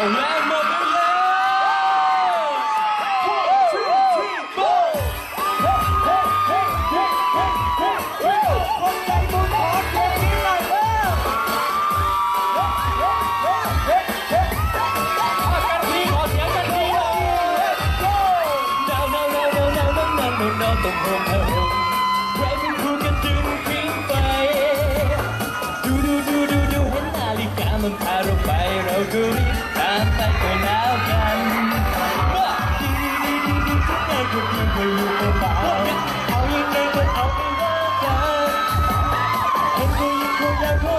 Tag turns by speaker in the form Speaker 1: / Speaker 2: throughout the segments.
Speaker 1: เอาแรงหมดไปเลยตกลงเธอ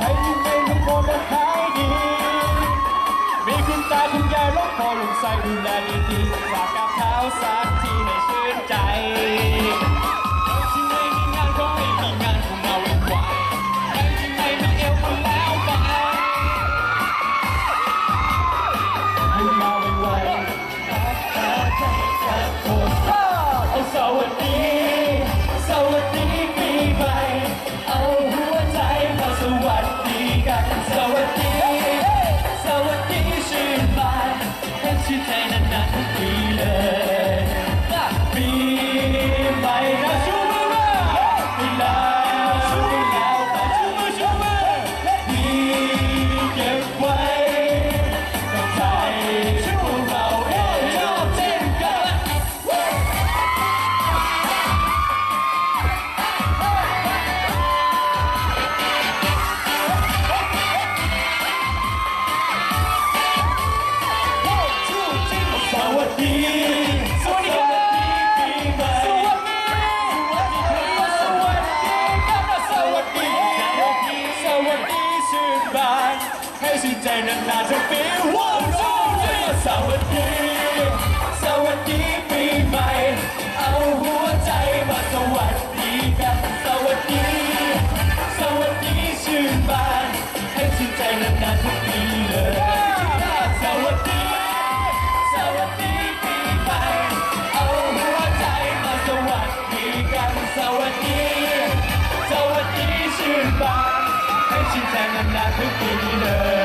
Speaker 1: ให้ทุกเพลงทุกคนนั้นขายดี มีคุณตาคุณยายลูกพ่อลูกชายดูแลดีๆฝากกับเท้าสักทีให้ชื่นใจ 失败，开心在人拿着笔，我终于找回平衡。Türk